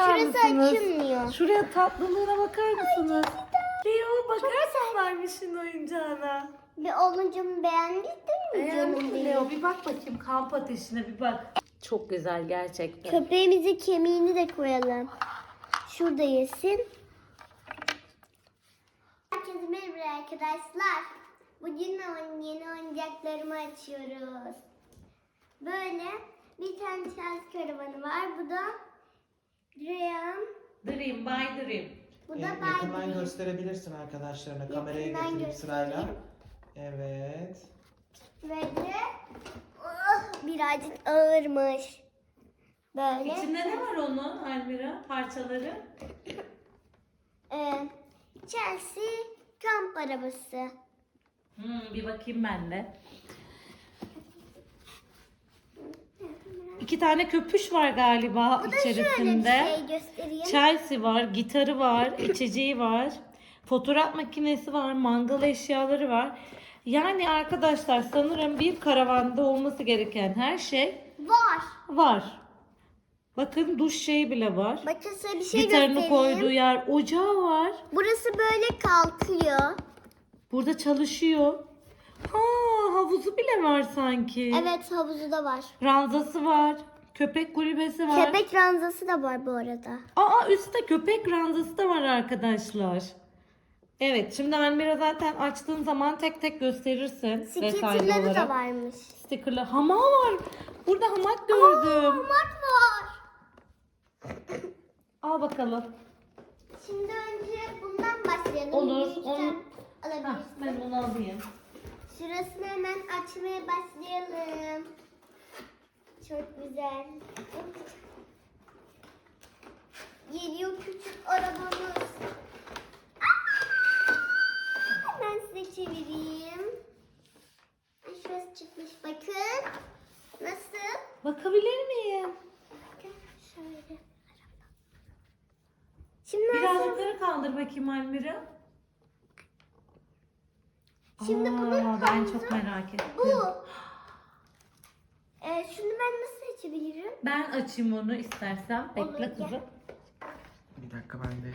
bakar Şurası mısınız? açılmıyor. Şuraya tatlılığına bakar mısınız? Leo bakar mısın Barbie'nin oyuncağına? Ve olunca beğendin mi Beğendin mi? Leo? Bir bak bakayım kamp ateşine bir bak. Çok güzel gerçekten. Köpeğimize kemiğini de koyalım. Şurada yesin. Herkese merhaba arkadaşlar. Bugün oyun- yeni oyuncaklarımı açıyoruz. Böyle bir tane Chelsea karavanı var. Bu da Graham. Dream by Dream. Bu da yakından Barbie. gösterebilirsin arkadaşlarına. Kameraya Yakından getirip sırayla. Evet. Ve de oh, birazcık ağırmış. Böyle. İçinde ne var onun Almira parçaları? Ee, Chelsea kamp arabası. Hmm, bir bakayım ben de. İki tane köpüş var galiba Bu da şöyle bir içerisinde. şey göstereyim. Chelsea var, gitarı var, içeceği var, fotoğraf makinesi var, mangal eşyaları var. Yani arkadaşlar sanırım bir karavanda olması gereken her şey Var. var. Bakın duş şeyi bile var. Bakın size bir şey Gitarını göstereyim. koyduğu yer, ocağı var. Burası böyle kalkıyor. Burada çalışıyor. Ha, havuzu bile var sanki. Evet havuzu da var. Ranzası var. Köpek kulübesi var. Köpek ranzası da var bu arada. Aa üstte köpek ranzası da var arkadaşlar. Evet şimdi Almira zaten açtığın zaman tek tek gösterirsin. vesaire Skitterları da varmış. Stickerlı hamak var. Burada hamak gördüm. Mat var. Al bakalım. Şimdi önce bundan başlayalım. Olur, onu- alabilirsin. ben bunu alayım. Şurasını hemen açmaya başlayalım. Çok güzel. Geliyor küçük arabamız. Aa! Hemen size çevireyim. Şurası çıkmış bakın. Nasıl? Bakabilir miyim? Bakın şöyle. Şimdi Biraz yukarı kaldır bakayım Almira. Şimdi Aa, bunun ben havuzu çok merak ettim. Bu. Ee, şunu ben nasıl açabilirim? Ben açayım onu istersen. Olur, Bekle gel. kızım. Bir dakika ben de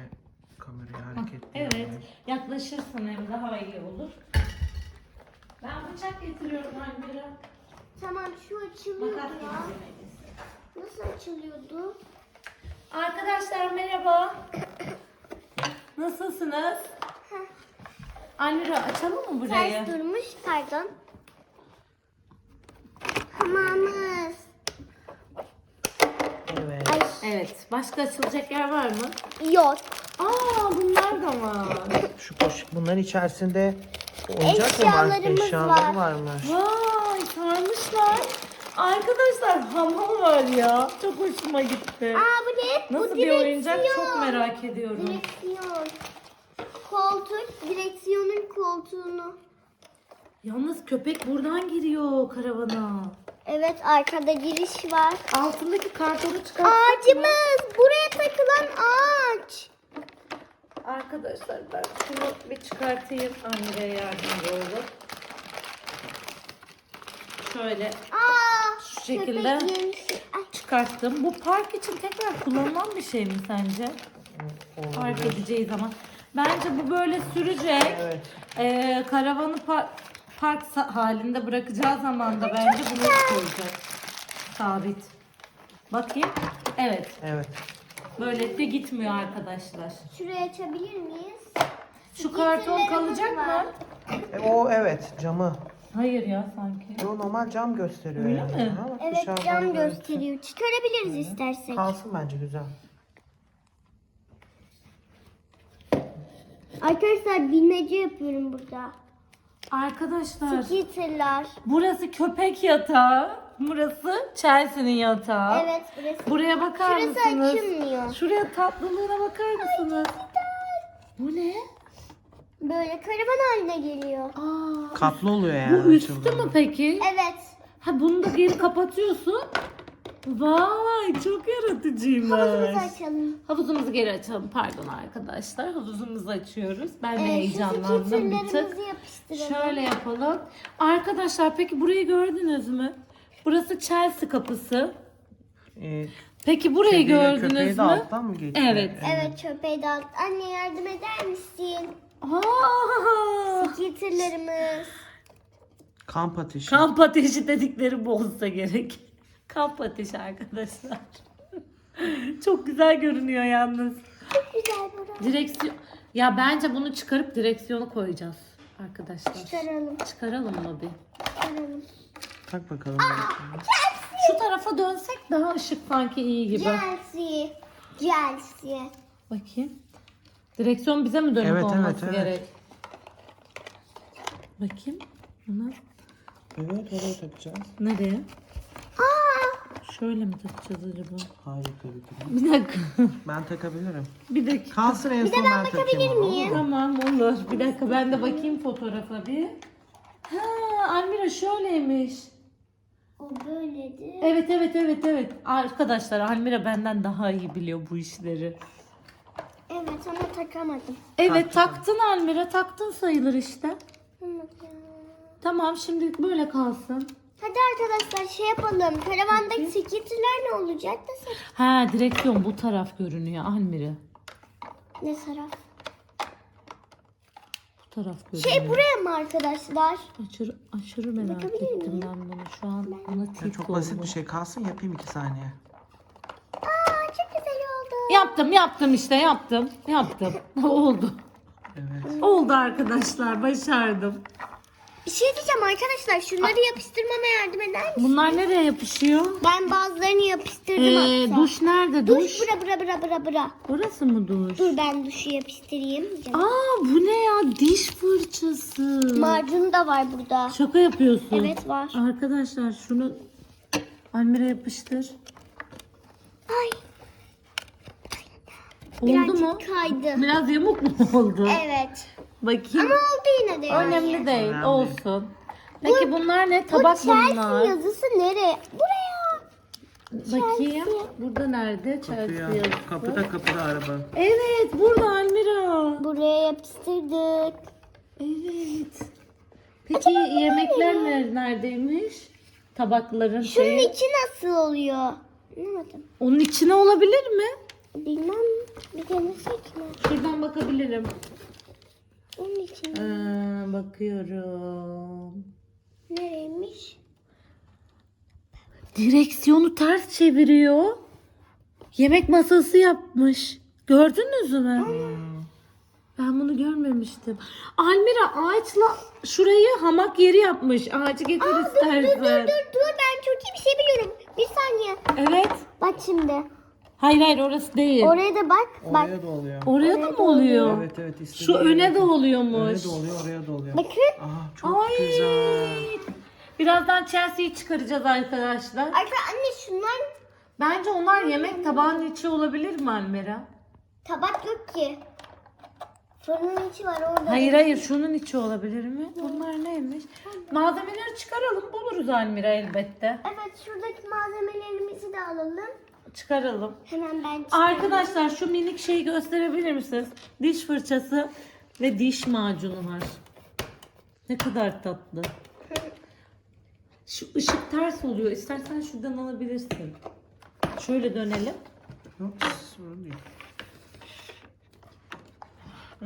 kamerayı Hah, hareketleyeyim. Evet. Yaklaşırsan hem daha iyi olur. Ben bıçak getiriyorum Almira. Tamam şu açılıyor Makas ya. getirmeliyiz. Nasıl açılıyordu? Arkadaşlar merhaba. Nasılsınız? Almira açalım mı burayı? Ters durmuş pardon. Hamamız. Evet. Ay Evet. Başka açılacak yer var mı? yok. Aa bunlar da var. Şu poş bunların içerisinde oyuncak mı var? Eşyalarımız Eşyaları var. varmış. Vay sarmışlar. Arkadaşlar hamam var ya. Çok hoşuma gitti. Aa bu ne? Nasıl bu bir oyuncak direksiyon. çok merak ediyorum. Direksiyon. Koltuk, direksiyonun koltuğunu. Yalnız köpek buradan giriyor karavana. Evet arkada giriş var. Altındaki kartonu çıkart. Ağacımız. Buraya takılan ağaç. Arkadaşlar ben şunu bir çıkartayım. Anneye yardımcı olur. Şöyle Aa, Şu şekilde. köpek yemiş. Ay, çıkarttım. Bu park için tekrar kullanılan bir şey mi sence? Park edeceği zaman. Bence bu böyle sürecek. Evet. Ee, karavanı par- park sa- halinde bırakacağı zaman da bence bunu koyacak. Sabit. Bakayım. Evet. Evet. Böylelikle gitmiyor arkadaşlar. şurayı açabilir miyiz? Şu karton kalacak var. mı? E, o evet camı. Hayır ya sanki. Yo normal cam gösteriyor Öyle yani. mi? Ama Evet dışarıdan cam görüntüsü. gösteriyor. Çıkarabiliriz istersek. Kalsın bence güzel. Arkadaşlar bilmece yapıyorum burada. Arkadaşlar Skitterlar. burası köpek yatağı. Burası Chelsea'nin yatağı. Evet burası. Buraya bakar Şurası mısınız? açılmıyor. Şuraya tatlılığına bakar mısınız? Bu ne? Böyle karavan haline geliyor. Aa, Katlı oluyor yani. bu üstü açıldığında. mü peki? Evet. Ha bunu da geri kapatıyorsun. Vay çok yaratıcıymış. Havuzumuzu açalım. Havuzumuzu geri açalım pardon arkadaşlar. Havuzumuzu açıyoruz. Ben de Ee, şu heyecanlandım bir tık. yapıştıralım. Şöyle yapalım. Arkadaşlar peki burayı gördünüz mü? Burası Chelsea kapısı. Ee, Peki burayı Kediyle gördünüz köpeği mü? de alttan mı geçiyor? Evet. Evet çöpeği de al. Anne yardım eder misin? Aa! Skitterlarımız. Kamp ateşi. Kamp ateşi dedikleri bu olsa gerek. Kamp ateşi arkadaşlar. Çok güzel görünüyor yalnız. Çok güzel burası. Direksiyon. Ya bence bunu çıkarıp direksiyonu koyacağız arkadaşlar. Çıkaralım. Çıkaralım mı bir? Çıkaralım. Tak bakalım. Şu tarafa dönsek daha ışık sanki iyi gibi. Chelsea. Chelsea. Bakayım. Direksiyon bize mi dönük Evet, olması evet, evet. gerek? Bakayım. Buna Evet oraya takacağız. nereye? Şöyle mi takacağız acaba? Hayır tabii ki. Bir dakika. Ben takabilirim. Bir dakika. Kalsın en son ben takayım ama, olur miyim? mu? Tamam olur. Bir dakika ben de bakayım fotoğrafa bir. Ha, Almira şöyleymiş. o böyledi. Evet evet evet evet. Arkadaşlar Almira benden daha iyi biliyor bu işleri. Evet ama takamadım. Evet taktın Almira taktın sayılır işte. Tamam şimdi böyle kalsın. Hadi arkadaşlar şey yapalım. Karavandaki skitterlar ne olacak da sen- Ha direksiyon bu taraf görünüyor Almira. Ne taraf? Bu taraf görünüyor. Şey buraya mı arkadaşlar? Aşırı, aşırı merak Bakabilir ettim miyim? ben bunu. Şu an buna Ya tilt çok basit oldum. bir şey kalsın yapayım iki saniye. Aa çok güzel oldu. Yaptım yaptım işte yaptım. Yaptım. Oldu. Evet. Oldu arkadaşlar başardım. Bir şey diyeceğim arkadaşlar. Şunları yapıştırmama yardım eder misin? Bunlar nereye yapışıyor? Ben bazılarını yapıştırdım Ee, hatta. duş nerede duş? Duş bura bura bura bura bura. Orası mı duş? Dur ben duşu yapıştırayım. Canım. Aa bu ne ya diş fırçası. Macunu da var burada. Şaka yapıyorsun. Evet var. Arkadaşlar şunu Almira yapıştır. Ay Oldu birazcık mu? kaydı. Biraz yamuk mu oldu? Evet. Bakayım. Ama oldu yine de. yani. Önemli değil Önemli. olsun. Peki bunlar ne? Bu Tabak Chelsea bunlar. yazısı nereye? Buraya. Bakayım. Burada nerede? Chelsea Kapıya, yazısı. kapıda kapıda araba. Evet burada Almira. Buraya yapıştırdık. Evet. Peki yemekler ner- neredeymiş? Tabakların Şunun şeyi. içi nasıl oluyor? Anlamadım. Onun içine olabilir mi? Bilmem. Bir denesek mi? Şuradan bakabilirim. Onun için Ee, bakıyorum. nereymiş? Direksiyonu ters çeviriyor. Yemek masası yapmış. Gördünüz mü? Ben bunu görmemiştim. Almira ağaçla şurayı hamak yeri yapmış. Ağacı getir Dur istersen. dur dur dur ben çok iyi bir şey biliyorum. Bir saniye. Evet. Bak şimdi. Hayır hayır orası değil. Oraya da bak. Bak. Oraya da oluyor. Oraya da mı oluyor? Evet evet. istediğin Şu öne de oluyormuş. Öne de oluyor oraya da oluyor. Bakın. Aa çok Ay. güzel. Birazdan Chelsea'yi çıkaracağız arkadaşlar. Arka anne şunlar Bence onlar yemek tabağının içi olabilir mi Almira? tabak yok ki. Fırının içi var orada. Hayır hayır şunun içi olabilir mi? Bunlar neymiş? Malzemeleri çıkaralım buluruz Almira elbette. Evet şuradaki malzemelerimizi de alalım. Çıkaralım. Hemen ben çıkarayım. Arkadaşlar şu minik şeyi gösterebilir misiniz? Diş fırçası ve diş macunu var. Ne kadar tatlı. Şu ışık ters oluyor. İstersen şuradan alabilirsin. Şöyle dönelim. Yok sorun değil.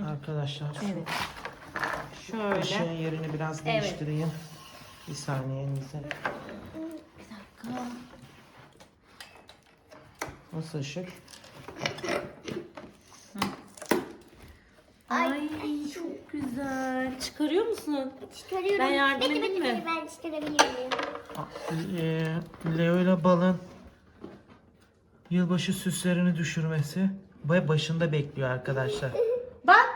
Arkadaşlar şu Evet. Şöyle. ışığın yerini biraz Evet. değiştireyim. Bir saniyenize. Nasıl ışık? Ay çok güzel. Çıkarıyor musun? Çıkarıyorum. Ben yardım edeyim mi? bekle, Ben çıkarabilir miyim? Ee, Leo ile Bal'ın yılbaşı süslerini düşürmesi ve başında bekliyor arkadaşlar. Bak.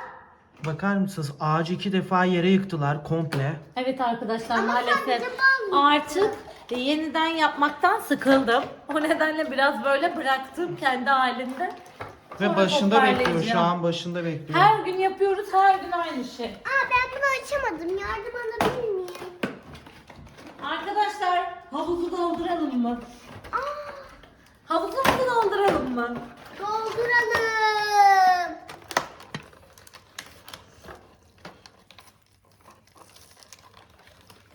Bakar mısınız? Ağacı iki defa yere yıktılar komple. Evet arkadaşlar maalesef sadece bal artık yeniden yapmaktan sıkıldım. O nedenle biraz böyle bıraktım kendi halinde. Ve Sonra başında bekliyor. Şu toparlayacağım. an başında bekliyor. Her gün yapıyoruz, her gün aynı şey. Aa ben bunu açamadım. Yardım alabilir miyim? Arkadaşlar havuzu dolduralım mı? Aa Havuzumuzu dolduralım mı? dolduralım.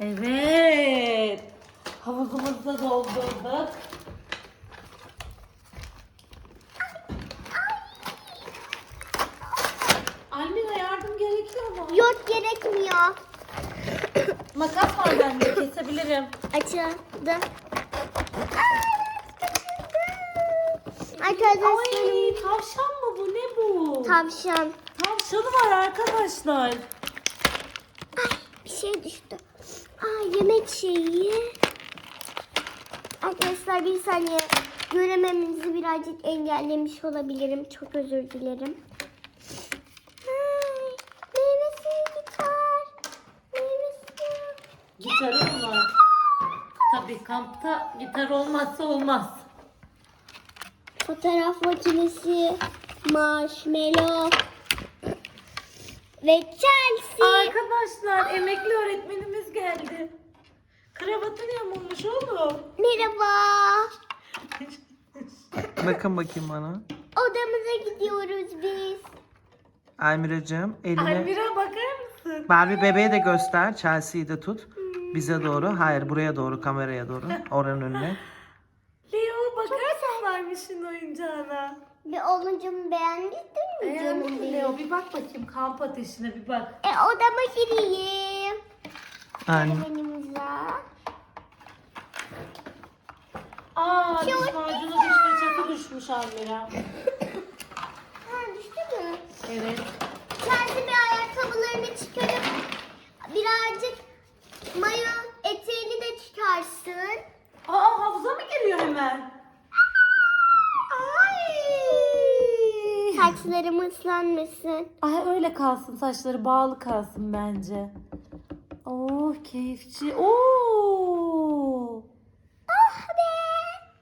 Evet. Havuzumuzu da doldurduk. Yok gerekmiyor. Makas var bende kesebilirim. Açıldı. Arkadaşlar Ay tavşan mı bu ne bu? tavşan. Tavşanı var arkadaşlar. Bir şey düştü. Aa yemek şeyi. Arkadaşlar bir saniye görememizi birazcık engellemiş olabilirim. Çok özür dilerim. Ay, meyvesi gitar. Meyvesi. Gitarı mı var? Tabii kampta gitar olmazsa olmaz. Fotoğraf makinesi. Marshmallow. Ve Chelsea. Arkadaşlar emekli öğretmenimiz geldi. Kravatın yamulmuş oğlum. Merhaba. Bakın bakayım bana. Odamıza gidiyoruz biz. Almiracığım eline... Almira bakar mısın? Barbie bebeğe de göster. Chelsea'yi de tut. Bize doğru. Hayır buraya doğru. Kameraya doğru. Oranın önüne. Leo bakar mısın Barbie'şin oyuncağına? Ve oluncumu beğendin mi Beğendin canım mi benim? Leo? Bir bak bakayım kamp ateşine bir bak. E odama gireyim. Anne. Yanımıza. Aa diş Çok macunu diş fırçası düşmüş Almira. Ha düştü mü? Evet. Kendi bir ayakkabılarını çıkarıp birazcık mayo eteğini de çıkarsın. Aa havuza mı giriyor hemen? Ay. Saçlarım ıslanmasın. Ay öyle kalsın saçları bağlı kalsın bence. Oh keyifçi. Oo. Oh be!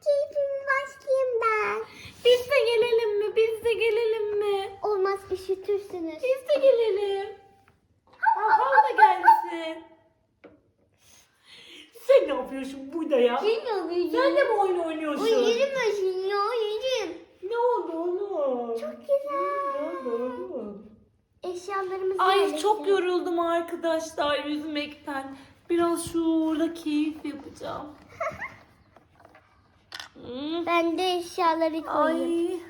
Keyfime başlayayım ben. Biz de gelelim mi? Biz de gelelim mi? Olmaz üşütürsünüz. Biz de gelelim. Hakan da gelsin. Sen ne yapıyorsun burada ya? Bilmiyorum Sen de mi oyun oynuyorsun? Uyurum ya uyurum. Ne oldu oğlum? Çok güzel. Ne oldu oğlum? Eşyalarımızı Ay yerleştirelim. çok yoruldum arkadaşlar yüzmekten. Biraz şurada keyif yapacağım. Hmm. Ben de eşyaları koyayım.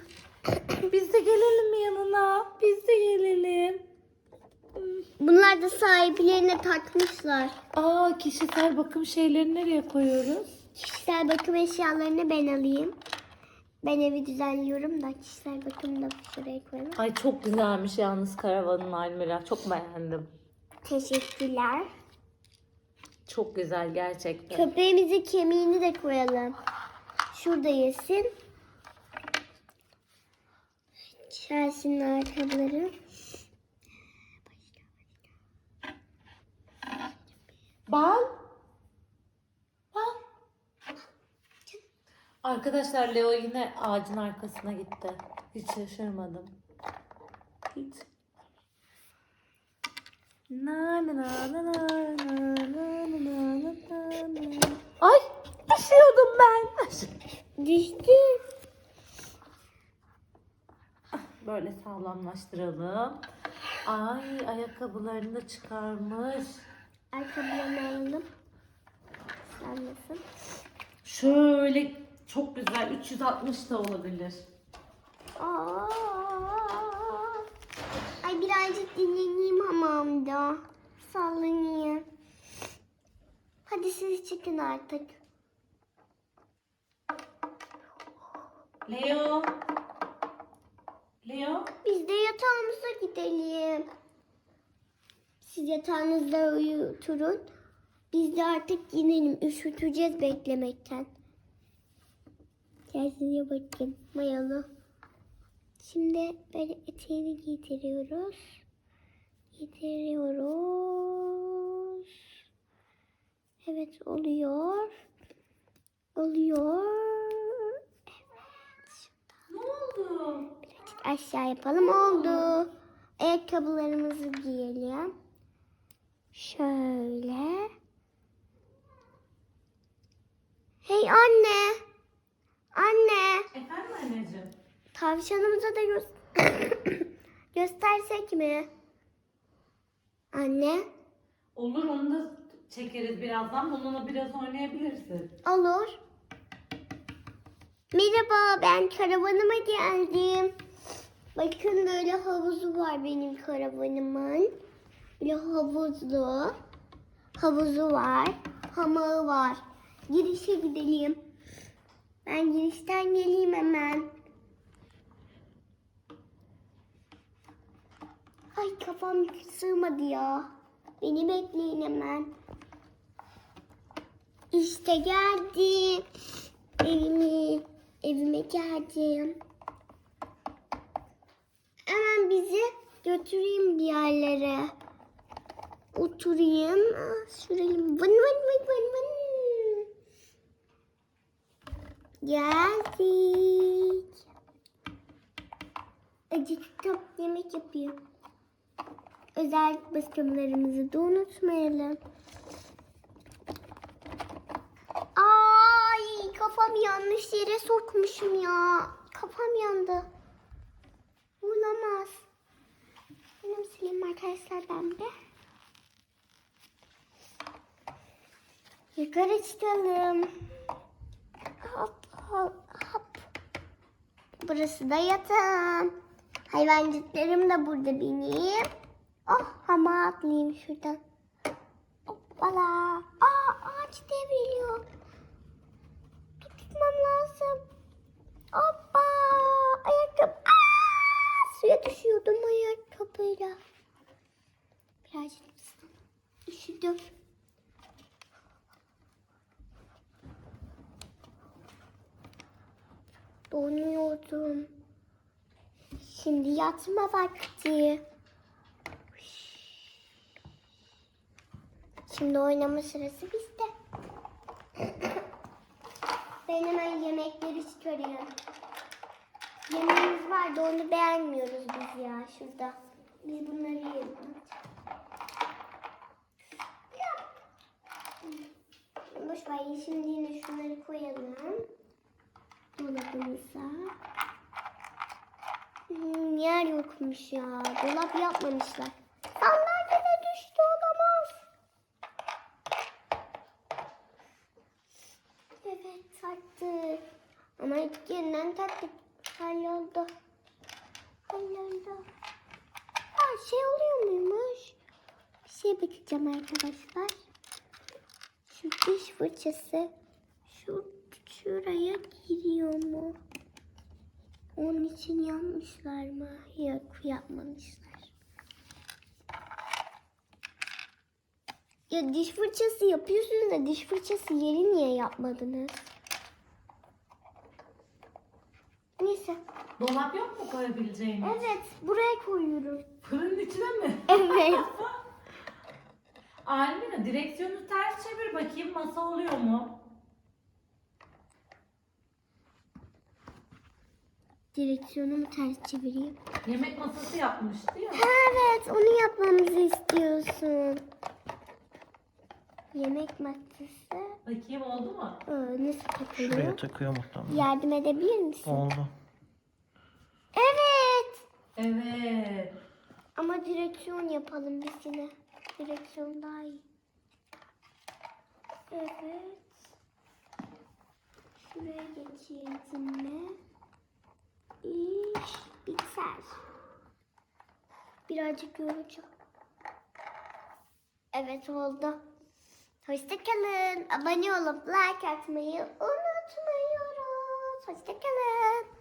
Ay. Biz de gelelim mi yanına? Biz de gelelim. Bunlar da sahiplerine takmışlar. Aa kişisel bakım şeyleri nereye koyuyoruz? Kişisel bakım eşyalarını ben alayım. Ben evi düzenliyorum da kişisel bakımı da şuraya koyalım. Ay çok güzelmiş yalnız karavanın Almira. Çok beğendim. Teşekkürler. Çok güzel gerçekten. Köpeğimizin kemiğini de koyalım. Şurada yesin. Chelsea'nin ayakkabıları. Bal. Bal. Arkadaşlar Leo yine ağacın arkasına gitti. Hiç şaşırmadım. Hiç. Na na na na na na na na na na na. Ay düşüyordum ben. Düştü. Böyle sağlamlaştıralım. Ay ayakkabılarını çıkarmış. Ayakkabılarını alalım. Sanmasın. Şöyle çok güzel 360 da olabilir. Aa. Ay birazcık dinleneyim hamamda. Sallanayım. Hadi siz çıkın artık. Leo. Leo. Biz de yatağımıza gidelim. Siz yatağınızda uyuturun. Biz de artık inelim. Üşüteceğiz beklemekten. Kendine bakın. Mayalı. Şimdi böyle eteğini giydiriyoruz. Giydiriyoruz. Evet oluyor. Oluyor. Ne oldu? Birazcık aşağı yapalım. Oldu. Ayakkabılarımızı giyelim. Şöyle. Hey anne. Anne. Efendim anneciğim? Tavşanımıza da gö- göstersek mi? Anne. Olur onu da çekeriz birazdan. Bununla biraz oynayabilirsin. Olur. Merhaba ben karavanıma geldim. Bakın böyle havuzu var benim karavanımın. De havuzlu. Havuzu var. Hamağı var. Girişe gidelim. Ben girişten geleyim hemen. Ay kafam sığmadı ya. Beni bekleyin hemen. İşte geldim. Evimi, evime geldim. Hemen bizi götüreyim bir yerlere. Oturayım. Ah, Şurayı vın vın vın vın vın. Geldik. Acıktım. Yemek yapayım. Özel basımlarımızı da unutmayalım. Ay kafam yanlış yere sokmuşum ya. Kafam yandı. Olamaz. Benim sileyim arkadaşlar ben de. Yukarı çıkalım. Hop hop hop. Burası da yatağım. Hayvancıklarım da burada benim. Oh hama atlayayım şuradan. Hoppala. Aa ağaç devriliyor. Tutmam lazım. Hoppa. Ayakkabı. Aa, suya düşüyordum ayakkabıyla. Birazcık. Üşüdüm. Donuyordum. Şimdi yatma vakti. Şimdi oynama sırası bizde. Ben hemen yemekleri çıkarıyorum. Yemeğimiz vardı onu beğenmiyoruz biz ya şurada. Biz bunları yiyelim. Boş ver şimdi yine şunları koyalım. Dolabımıza. Hmm, yer yokmuş ya. Dolap yapmamışlar. Sandalye de düştü olamaz. Evet taktık. Ama ilk yeniden taktık. Halloldu. Halloldu. Şey oluyor muymuş? Bir şey bakacağım arkadaşlar. Şu diş fırçası şu şuraya giriyor mu? Onun için yapmışlar mı? Yok yapmamışlar. Ya diş fırçası yapıyorsunuz da diş fırçası yeri niye yapmadınız? Neyse. Dolap yok mu koyabileceğimiz? Evet buraya koyuyorum. Fırının içine mi? Evet. Almina direksiyonu ters çevir bakayım masa oluyor mu? Direksiyonumu ters çevireyim. Yemek masası yapmıştı ya. Evet onu yapmamızı istiyorsun. Yemek masası. Bakayım oldu mu? Aa, nasıl takılıyor? Şuraya takıyor muhtemelen. Yardım edebilir misin? Oldu. Evet. Ama direksiyon yapalım biz yine. Direksiyon daha iyi. Evet. Şuraya geçeyim yine. İş biter. Birazcık yorucu. Evet oldu. Hoşçakalın. Abone olup like atmayı unutmuyoruz. Hoşçakalın.